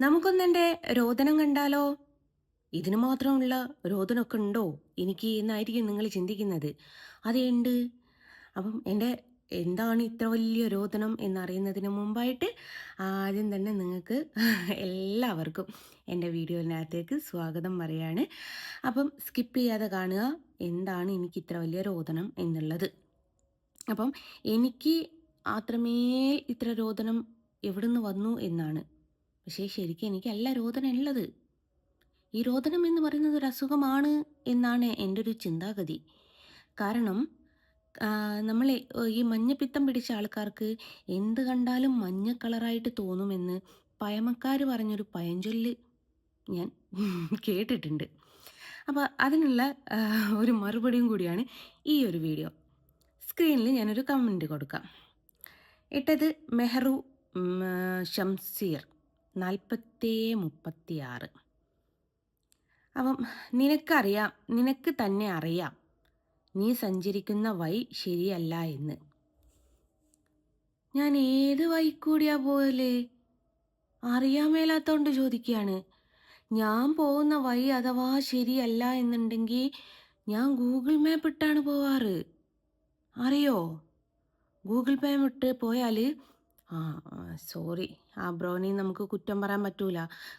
നമുക്കൊന്നെന്റെ രോദനം കണ്ടാലോ? ഇതിനു മാത്രമുള്ള രോദനമൊക്കെ ഉണ്ടോ? എനിക്ക് എന്നായിരിക്കും നിങ്ങൾ ചിന്തിക്കുന്നത്. അതുണ്ട് അപ്പം എന്റെ എന്താണ് ഇത്ര വലിയ രോദനം എന്നറിയുന്നതിന് മുമ്പായിട്ട് ആദ്യം തന്നെ നിങ്ങൾക്ക് എല്ലാവർക്കും എന്റെ വീഡിയോനകത്തേക്ക് സ്വാഗതം പറയാണ്. അപ്പം സ്കിപ്പ് ചെയ്യാതെ കാണുക എന്താണ് എനിക്ക് ഇത്ര വലിയ രോദനം എന്നുള്ളത്. അപ്പം എനിക്ക് അത്രമേൽ ഇത്ര രോദനം എവിടുന്ന് വന്നു എന്നാണ്. പക്ഷേ ശരിക്കും എനിക്കല്ല രോദനം ഉള്ളത്. ഈ രോദനം എന്ന് പറയുന്നത് ഒരു അസുഖമാണ് എന്നാണ് എന്റെ ഒരു ചിന്താഗതി. കാരണം നമ്മൾ ഈ മഞ്ഞപ്പിത്തം പിടിച്ച ആൾക്കാർക്ക് എന്ത് കണ്ടാലും മഞ്ഞ കളറായിട്ട് തോന്നുമെന്ന് പഴമക്കാർ പറഞ്ഞൊരു പഴഞ്ചൊല്ല് ഞാൻ കേട്ടിട്ടുണ്ട്. അപ്പോൾ അതിനുള്ള ഒരു മറുപടിയും കൂടിയാണ് ഈ ഒരു വീഡിയോ. സ്ക്രീനിൽ ഞാനൊരു കമന്റ് കൊടുക്കാം. ഇട്ടത് മെഹറു ഷംസീർ നാൽപ്പത്തി മുപ്പത്തി ആറ് അപ്പം നിനക്കറിയാം നിനക്ക് തന്നെ അറിയാം നീ സഞ്ചരിക്കുന്ന വഴി ശരിയല്ല എന്ന്. ഞാൻ ഏത് വഴി കൂടിയാ പോലെ അറിയാൻ മേലാത്തോണ്ട് ചോദിക്കുകയാണ് ഞാൻ പോകുന്ന വഴി അഥവാ ശരിയല്ല എന്നുണ്ടെങ്കിൽ ഞാൻ ഗൂഗിൾ മാപ്പ് ഇട്ടാണ് പോവാറ്. അറിയോ? ഗൂഗിൾ മാപ്പ് ഇട്ട് പോയാൽ ആ സോറി. ആ ബ്രോനെ നമുക്ക് കുറ്റം പറയാൻ പറ്റൂല.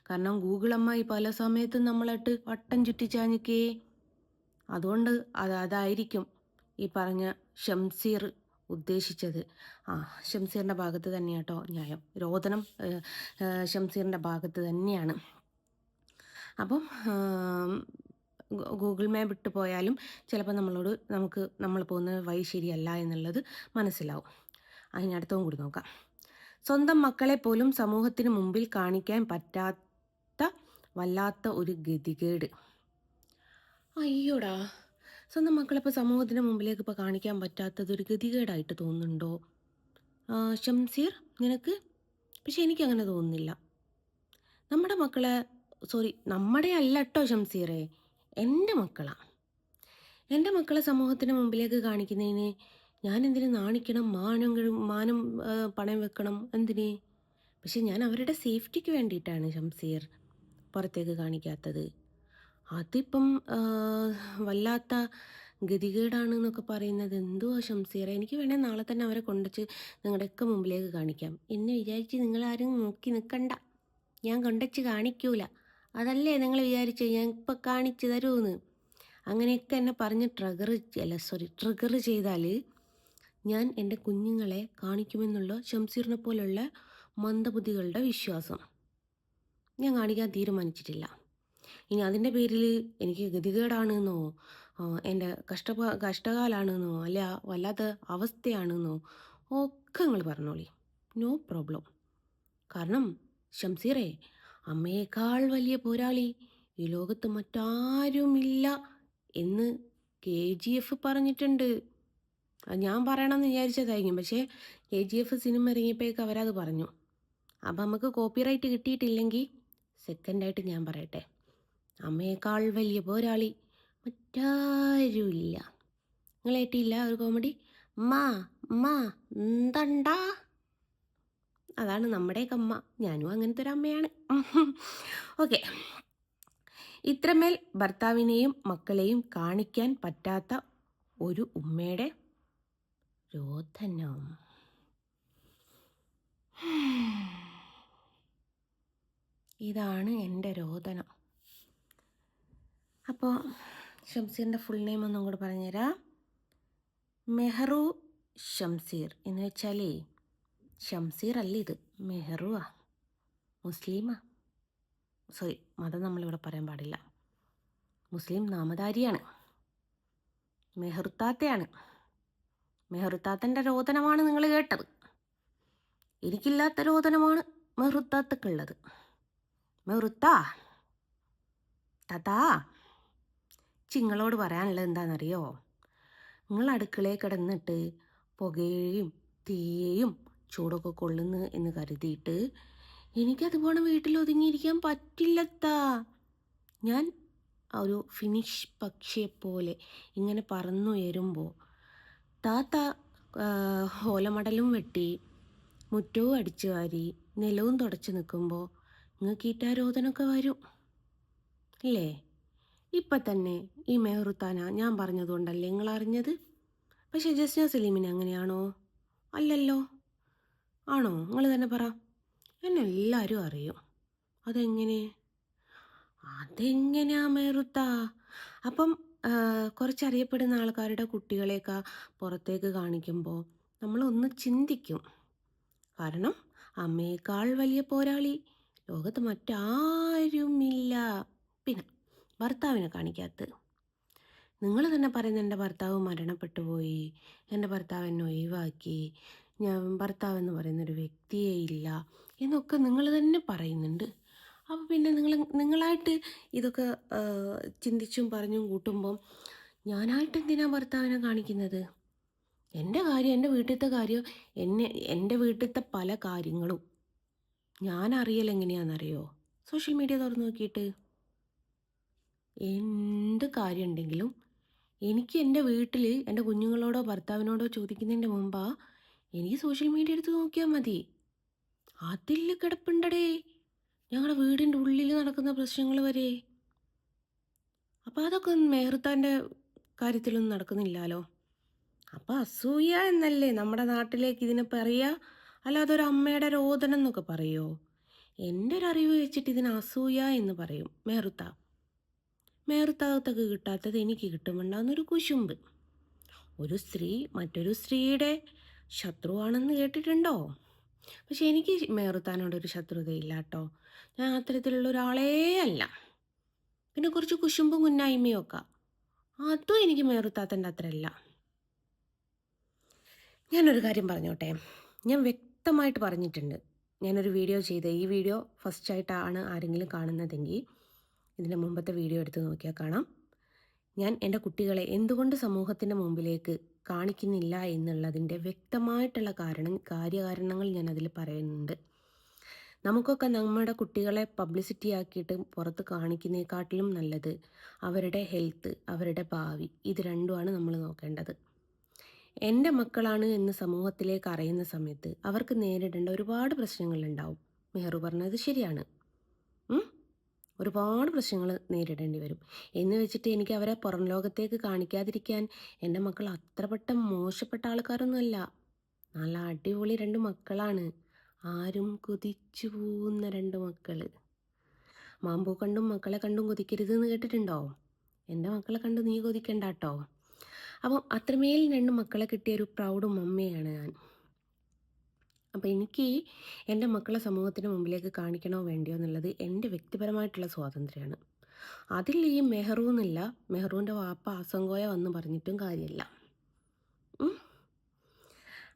കാരണം ഗൂഗിൾ ഈ പല സമയത്തും നമ്മളായിട്ട് വട്ടം ചുറ്റിച്ചാഞ്ഞിക്കേ. അതുകൊണ്ട് അത് അതായിരിക്കും ഈ പറഞ്ഞ ഷംസീർ ഉദ്ദേശിച്ചത്. ആ ഷംസീറിന്റെ ഭാഗത്ത് തന്നെയാട്ടോ ന്യായം. രോദനം ഷംസീറിന്റെ ഭാഗത്ത് തന്നെയാണ്. അപ്പം ഗൂഗിൾ മാപ്പ് ഇട്ട് പോയാലും ചിലപ്പോൾ നമ്മളോട് നമുക്ക് നമ്മൾ പോകുന്ന വഴി ശരിയല്ല എന്നുള്ളത് മനസ്സിലാവും. അതിനടുത്തവും കൂടി നോക്കാം. സ്വന്തം മക്കളെ പോലും സമൂഹത്തിന് മുമ്പിൽ കാണിക്കാൻ പറ്റാത്ത വല്ലാത്ത ഒരു ഗതികേട്. അയ്യോടാ. സ്വന്തം മക്കളിപ്പോൾ സമൂഹത്തിന് മുമ്പിലേക്ക് ഇപ്പോൾ കാണിക്കാൻ പറ്റാത്തത് ഒരു ഗതികേടായിട്ട് തോന്നുന്നുണ്ടോ? ഷംസീർ നിനക്ക്? പക്ഷെ എനിക്കങ്ങനെ തോന്നുന്നില്ല. നമ്മുടെ മക്കളെ സോറി നമ്മുടെ അല്ല കേട്ടോ ഷംസീറെ. എന്റെ മക്കളാണ് എന്റെ മക്കളെ സമൂഹത്തിന് മുമ്പിലേക്ക് കാണിക്കുന്നതിന് ഞാൻ എന്തിനു നാണിക്കണം മാനം മാനം പണയം വെക്കണം? എന്തിന്? പക്ഷെ ഞാൻ അവരുടെ സേഫ്റ്റിക്ക് വേണ്ടിയിട്ടാണ് ഷംസീർ പുറത്തേക്ക് കാണിക്കാത്തത്. അതിപ്പം വല്ലാത്ത ഗതികേടാണ് എന്നൊക്കെ പറയുന്നത് എന്തുവാ ഷംസീർ എനിക്ക് വേണേൽ നാളെ തന്നെ അവരെ കൊണ്ടുവച്ച് നിങ്ങളുടെയൊക്കെ മുമ്പിലേക്ക് കാണിക്കാം. എന്നെ വിചാരിച്ച് നിങ്ങളാരും നോക്കി നിൽക്കണ്ട. ഞാൻ കൊണ്ടുവച്ച് കാണിക്കൂല. അതല്ലേ നിങ്ങൾ വിചാരിച്ച്? ഞാൻ ഇപ്പം കാണിച്ചു തരുമെന്ന് അങ്ങനെയൊക്കെ എന്നെ പറഞ്ഞ് ട്രിഗർ അല്ല സോറി ട്രിഗർ ചെയ്താൽ ഞാൻ എന്റെ കുഞ്ഞുങ്ങളെ കാണിക്കുമെന്നുള്ള ഷംസീറിനെ പോലുള്ള മന്ദബുദ്ധികളുടെ വിശ്വാസം. ഞാൻ കാണിക്കാൻ തീരുമാനിച്ചിട്ടില്ല. ഇനി അതിന്റെ പേരിൽ എനിക്ക് ഗതികേടാണെന്നോ എന്റെ കഷ്ട കഷ്ടകാലാണെന്നോ അല്ല വല്ലാത്ത അവസ്ഥയാണെന്നോ ഒക്കെ നിങ്ങൾ പറഞ്ഞോളി. No problem. കാരണം ഷംസീറെ അമ്മയേക്കാൾ വലിയ പോരാളി. ഈ ലോകത്ത് മറ്റാരുമില്ല എന്ന് കെ ജി എഫ് പറഞ്ഞിട്ടുണ്ട്. അത് ഞാൻ പറയണമെന്ന് വിചാരിച്ചതായിരിക്കും. പക്ഷേ കെ ജി എഫ് സിനിമ ഇറങ്ങിയപ്പോഴേക്ക് അവരത് പറഞ്ഞു. അപ്പം നമുക്ക് കോപ്പിറൈറ്റ് കിട്ടിയിട്ടില്ലെങ്കിൽ സെക്കൻഡായിട്ട് ഞാൻ പറയട്ടെ. അമ്മയേക്കാൾ വലിയ പോരാളി മറ്റാരുമില്ല. നിങ്ങൾ കേട്ടില്ല ഒരു കോമഡി? മാ മാ എന്തണ്ടാ അതാണ് നമ്മുടെയൊക്കെ അമ്മ. ഞാനും അങ്ങനത്തെ ഒരു അമ്മയാണ്. ഓക്കെ. ഇത്രമേൽ ഭർത്താവിനെയും മക്കളെയും കാണിക്കാൻ പറ്റാത്ത ഒരു ഉമ്മയുടെ രോധനം ഇതാണ് എന്റെ രോദനം. അപ്പോൾ ഷംസീറിന്റെ ഫുൾ നെയിം ഒന്നും കൂടെ പറഞ്ഞുതരാം. മെഹറു ഷംസീർ. എന്ന് വെച്ചാലേ ഷംസീർ അല്ല ഇത് മെഹറുവാ. മുസ്ലിമാ. സോറി മതം നമ്മളിവിടെ പറയാൻ പാടില്ല. മുസ്ലിം നാമധാരിയാണ്. മെഹറുത്താത്തയാണ്. മെഹറുത്താത്തന്റെ രോദനമാണ് നിങ്ങൾ കേട്ടത്. എനിക്കില്ലാത്ത രോദനമാണ് മെഹറുത്താത്തക്കുള്ളത്. മെഹറുത്താ തതാ ചിങ്ങളോട് പറയാനുള്ളത് എന്താണെന്നറിയോ? നിങ്ങൾ അടുക്കളയിൽ കിടന്നിട്ട് പുകയും തീയും ചൂടൊക്കെ കൊള്ളുന്നു എന്ന് കരുതിയിട്ട് എനിക്കതുപോലെ വീട്ടിൽ ഒതുങ്ങിയിരിക്കാൻ പറ്റില്ലത്താ. ഞാൻ ഒരു ഫിനിഷ് പക്ഷിയെപ്പോലെ ഇങ്ങനെ പറന്നുയരുമ്പോൾ താത്ത ഓലമടലും വെട്ടി മുറ്റവും അടിച്ചു വാരി നിലവും തുടച്ചു നിൽക്കുമ്പോൾ നിങ്ങൾക്ക് ഈറ്റാരോധനമൊക്കെ വരും. അല്ലേ? ഇപ്പം തന്നെ ഈ മെഹറുത്താന ഞാൻ പറഞ്ഞതുകൊണ്ടല്ലേ നിങ്ങൾ അറിഞ്ഞത് പക്ഷേ ജസ്ന സലീമിന് അങ്ങനെയാണോ? അല്ലല്ലോ. ആണോ? നിങ്ങൾ തന്നെ പറ. എന്നെ എല്ലാവരും അറിയും. അതെങ്ങനെ? അതെങ്ങനെയാ മെഹറുത്ത അപ്പം ആ, കുറച്ച് അറിയപ്പെടുന്ന ആൾക്കാരുടെ കുട്ടികളെയൊക്കെ പുറത്തേക്ക് കാണിക്കുമ്പോൾ നമ്മളൊന്ന് ചിന്തിക്കും. കാരണം അമ്മയേക്കാൾ വലിയ പോരാളി. ലോകത്ത് മറ്റാരുമില്ല. പിന്നെ ഭർത്താവിനെ കാണിക്കാത്ത നിങ്ങൾ തന്നെ പറയുന്ന എന്റെ ഭർത്താവ് മരണപ്പെട്ടു പോയി. എന്റെ ഭർത്താവ് എന്നെ ഒഴിവാക്കി. ഞാൻ ഭർത്താവ് എന്ന് പറയുന്നൊരു വ്യക്തിയേ ഇല്ല എന്നൊക്കെ നിങ്ങൾ തന്നെ പറയുന്നുണ്ട്. അപ്പോൾ പിന്നെ നിങ്ങൾ നിങ്ങളായിട്ട് ഇതൊക്കെ ചിന്തിച്ചും പറഞ്ഞും കൂട്ടുമ്പം ഞാനായിട്ട് എന്തിനാ ഭർത്താവിനെ കാണിക്കുന്നത്? എന്റെ കാര്യം എന്റെ വീട്ടിലത്തെ കാര്യം എന്നെ എന്റെ വീട്ടിലത്തെ പല കാര്യങ്ങളും ഞാൻ അറിയൽ എങ്ങനെയാണെന്നറിയോ സോഷ്യൽ മീഡിയ തുറന്നു നോക്കിയിട്ട്. എന്ത് കാര്യം ഉണ്ടെങ്കിലും എനിക്ക് എന്റെ വീട്ടിൽ എന്റെ കുഞ്ഞുങ്ങളോടോ ഭർത്താവിനോടോ ചോദിക്കുന്നതിന്റെ മുമ്പാ എനിക്ക് സോഷ്യൽ മീഡിയ എടുത്ത് നോക്കിയാൽ മതി. അതിൽ കിടപ്പുണ്ടടേ. ഞങ്ങളുടെ വീടിന്റെ ഉള്ളിൽ നടക്കുന്ന പ്രശ്നങ്ങൾ വരെ. അപ്പോൾ അതൊക്കെ മെഹർത്താന്റെ കാര്യത്തിലൊന്നും നടക്കുന്നില്ലല്ലോ അപ്പോൾ അസൂയ എന്നല്ലേ നമ്മുടെ നാട്ടിലേക്ക് ഇതിനെ പറയുക അല്ലാതെ ഒരു അമ്മയുടെ രോദനം എന്നൊക്കെ പറയുമോ എന്റെ ഒരു അറിവ് വെച്ചിട്ട് ഇതിന് അസൂയ എന്ന് പറയും മേറുത്ത മേറുത്താകത്തൊക്കെ കിട്ടാത്തത് എനിക്ക് കിട്ടുമുണ്ടാകുന്നൊരു കുശുമ്പ്. ഒരു സ്ത്രീ മറ്റൊരു സ്ത്രീയുടെ ശത്രുവാണെന്ന് കേട്ടിട്ടുണ്ടോ? പക്ഷെ എനിക്ക് മേറുത്താനോടൊരു ശത്രുതയില്ല കേട്ടോ ഞാൻ അത്തരത്തിലുള്ള ഒരാളേ അല്ല. പിന്നെ കുറച്ച് കുശുമ്പും കുന്നായ്മയും ഒക്കെ. അതും എനിക്ക് മേറുത്താത്തന്റെ അത്രയല്ല. ഞാനൊരു കാര്യം പറഞ്ഞോട്ടെ. ഞാൻ വ്യക്തമായിട്ട് പറഞ്ഞിട്ടുണ്ട്. ഞാനൊരു വീഡിയോ ചെയ്ത് ഈ വീഡിയോ ഫസ്റ്റ് ആയിട്ടാണ് ആരെങ്കിലും കാണുന്നതെങ്കിൽ ഇതിന്റെ മുമ്പത്തെ വീഡിയോ എടുത്ത് നോക്കിയാൽ കാണാം. ഞാൻ എന്റെ കുട്ടികളെ എന്തുകൊണ്ട് സമൂഹത്തിന്റെ മുമ്പിലേക്ക് കാണിക്കുന്നില്ല എന്നുള്ളതിന്റെ വ്യക്തമായിട്ടുള്ള കാരണം കാര്യകാരണങ്ങൾ ഞാൻ പറയുന്നുണ്ട്. നമുക്കൊക്കെ നമ്മുടെ കുട്ടികളെ പബ്ലിസിറ്റി ആക്കിയിട്ട് പുറത്ത് കാണിക്കുന്നതിനെക്കാട്ടിലും നല്ലത് അവരുടെ ഹെൽത്ത് അവരുടെ ഭാവി ഇത് രണ്ടുമാണ് നമ്മൾ നോക്കേണ്ടത്. എന്റെ മക്കളാണ് എന്ന് സമൂഹത്തിലേക്ക് അറിയുന്ന സമയത്ത് അവർക്ക് നേരിടേണ്ട ഒരുപാട് പ്രശ്നങ്ങളുണ്ടാവും മെഹ്റു പറഞ്ഞത് ശരിയാണ്? ഒരുപാട് പ്രശ്നങ്ങൾ നേരിടേണ്ടി വരും. എന്ന് വെച്ചിട്ട് എനിക്ക് അവരെ പുറം ലോകത്തേക്ക് കാണിക്കാതിരിക്കാൻ എന്റെ മക്കൾ അത്രപ്പെട്ട മോശപ്പെട്ട ആൾക്കാരൊന്നുമല്ല. നല്ല അടിപൊളി രണ്ട് മക്കളാണ്. ആരും കൊതിച്ചു പോകുന്ന രണ്ട് മക്കൾ മാമ്പൂ കണ്ടും മക്കളെ കണ്ടും കൊതിക്കരുത് എന്ന് കേട്ടിട്ടുണ്ടോ? എന്റെ മക്കളെ കണ്ട് നീ കൊതിക്കണ്ട കേട്ടോ. അപ്പം അത്രമേൽ രണ്ട് മക്കളെ കിട്ടിയ ഒരു പ്രൗഡ് മമ്മയാണ് ഞാൻ. അപ്പോൾ എനിക്ക് എന്റെ മക്കളെ സമൂഹത്തിന് മുമ്പിലേക്ക് കാണിക്കണോ വേണ്ടിയോ എന്നുള്ളത് എന്റെ വ്യക്തിപരമായിട്ടുള്ള സ്വാതന്ത്ര്യമാണ്. അതിൽ ഈ മെഹ്റു എന്നില്ല മെഹ്റുവിന്റെ വാപ്പ അസങ്കോയ വന്ന് പറഞ്ഞിട്ടും കാര്യമില്ല.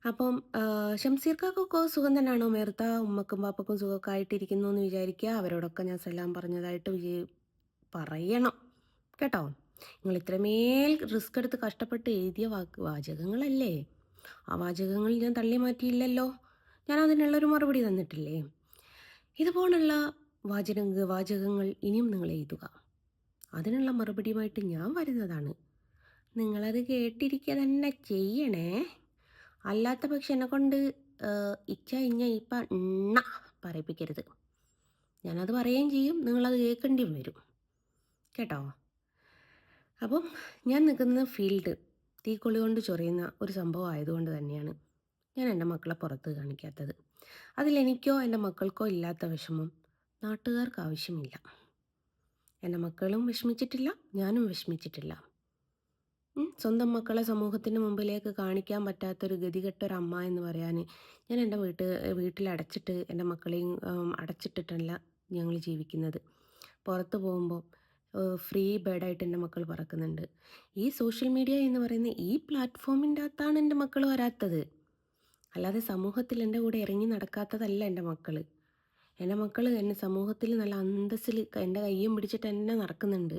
അപ്പം ഷംസീർക്കൊക്കെ സുഖം തന്നെയാണോ മേർത്ത ഉമ്മക്കും പാപ്പക്കും സുഖമൊക്കെ ആയിട്ടിരിക്കുന്നു എന്ന് വിചാരിക്കുക. അവരോടൊക്കെ ഞാൻ സലാം പറഞ്ഞതായിട്ട് വിജയ് പറയണം. കേട്ടോ? നിങ്ങൾ ഇത്രമേൽ റിസ്ക് എടുത്ത് കഷ്ടപ്പെട്ട് എഴുതിയ വാചകങ്ങളല്ലേ? ആ വാചകങ്ങൾ ഞാൻ തള്ളി മാറ്റിയില്ലല്ലോ? ഞാൻ അതിനുള്ളൊരു മറുപടി തന്നിട്ടില്ലേ? ഇതുപോലുള്ള വാചക വാചകങ്ങൾ ഇനിയും നിങ്ങൾ എഴുതുക. അതിനുള്ള മറുപടിയുമായിട്ട് ഞാൻ വരുന്നതാണ്. നിങ്ങളത് കേട്ടിരിക്കുക തന്നെ ചെയ്യണേ. അല്ലാത്ത പക്ഷെ എന്നെ കൊണ്ട് ഇച്ച ഇഞ്ഞ ഇപ്പ എണ്ണ പറയിപ്പിക്കരുത്. ഞാനത് പറയുകയും ചെയ്യും. നിങ്ങളത് കേൾക്കേണ്ടിയും വരും. കേട്ടോ? അപ്പം ഞാൻ നിൽക്കുന്ന ഫീൽഡ് തീക്കൊള്ളി കൊണ്ട് ചൊറിയുന്ന ഒരു സംഭവം ആയതുകൊണ്ട് തന്നെയാണ്. ഞാൻ എന്റെ മക്കളെ പുറത്ത് കാണിക്കാത്തത്. അതിലെനിക്കോ എന്റെ മക്കൾക്കോ ഇല്ലാത്ത വിഷമം നാട്ടുകാർക്ക് ആവശ്യമില്ല. എന്റെ മക്കളും വിഷമിച്ചിട്ടില്ല ഞാനും വിഷമിച്ചിട്ടില്ല. സ്വന്തം മക്കളെ സമൂഹത്തിന് മുമ്പിലേക്ക് കാണിക്കാൻ പറ്റാത്തൊരു ഗതികെട്ട ഒരു അമ്മ എന്ന് പറയാൻ ഞാൻ എന്റെ വീട്ട് വീട്ടിൽ അടച്ചിട്ട് എന്റെ മക്കളെയും അടച്ചിട്ടിട്ടല്ല ഞങ്ങൾ ജീവിക്കുന്നത്. പുറത്ത് പോകുമ്പോൾ ഫ്രീ ബേഡായിട്ട് എന്റെ മക്കൾ പറക്കുന്നുണ്ട്. ഈ സോഷ്യൽ മീഡിയ എന്ന് പറയുന്ന ഈ പ്ലാറ്റ്ഫോമിന്റെ അകത്താണ് എന്റെ മക്കൾ വരാത്തത്. അല്ലാതെ സമൂഹത്തിൽ എന്റെ കൂടെ ഇറങ്ങി നടക്കാത്തതല്ല എന്റെ മക്കൾ എന്റെ മക്കൾ എന്നെ സമൂഹത്തിൽ നല്ല അന്തസ്സിൽ എന്റെ കയ്യും പിടിച്ചിട്ട് എന്നെ നടക്കുന്നുണ്ട്.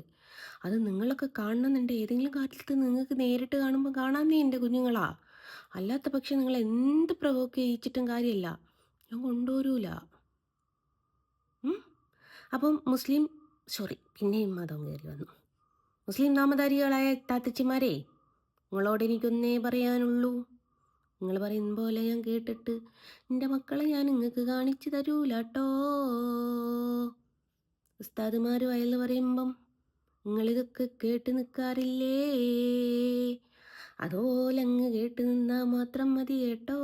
അത് നിങ്ങളൊക്കെ കാണണമെന്നുണ്ട് ഏതെങ്കിലും കാലത്ത് നിങ്ങൾക്ക് നേരിട്ട് കാണുമ്പോൾ കാണാന്നേ എന്റെ കുഞ്ഞുങ്ങളാ. അല്ലാത്ത പക്ഷെ നിങ്ങൾ എന്ത് പ്രവോക്ക് ചെയ്യിച്ചിട്ടും കാര്യമില്ല ഞാൻ കൊണ്ടുവരൂല? അപ്പം മുസ്ലിം സോറി പിന്നെയും മതം കയറി വന്നു. മുസ്ലിം നാമധാരികളായ താത്തച്ചിമാരെ നിങ്ങളോട് എനിക്കൊന്നേ പറയാനുള്ളൂ. നിങ്ങൾ പറയുന്ന പോലെ ഞാൻ കേട്ടിട്ട് എന്റെ മക്കളെ ഞാൻ നിങ്ങൾക്ക് കാണിച്ചു തരൂല കേട്ടോ ഉസ്താദുമാർ വയൽ പറയുമ്പം നിങ്ങളിതൊക്കെ കേട്ട് നിൽക്കാറില്ലേ അതുപോലെ അങ്ങ് കേട്ട് നിന്നാൽ മാത്രം മതി കേട്ടോ.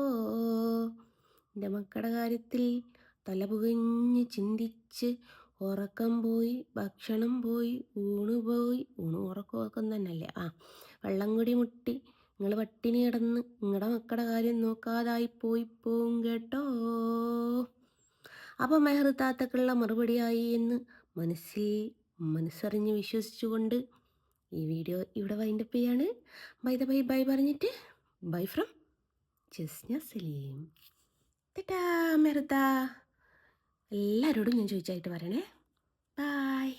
എന്റെ മക്കളുടെ കാര്യത്തിൽ തലപുകഞ്ഞ് ചിന്തിച്ച് ഉറക്കം പോയി ഭക്ഷണം പോയി ഊണ് പോയി. ഊണ് ഉറക്കമൊക്കെ തന്നെയല്ലേ? ആ വെള്ളം കൂടി മുട്ടി നിങ്ങൾ പട്ടിണി കിടന്ന് നിങ്ങളുടെ മക്കളുടെ കാര്യം നോക്കാതായി പോയി പോവും കേട്ടോ. അപ്പം മെഹർ താത്തക്കുള്ള മറുപടിയായി എന്ന് മനസ്സിൽ മനസ്സറിഞ്ഞ് വിശ്വസിച്ചുകൊണ്ട് ഈ വീഡിയോ ഇവിടെ വൈൻഡപ്പ് ചെയ്യാണ്. ബൈ ദ ബൈ ബൈ പറഞ്ഞിട്ട് ബൈ ഫ്രം ജസ്ന സലീം. തെറ്റാ മെഹർത്ത എല്ലാവരോടും ഞാൻ ചോദിച്ചായിട്ട് പറയണേ ബൈ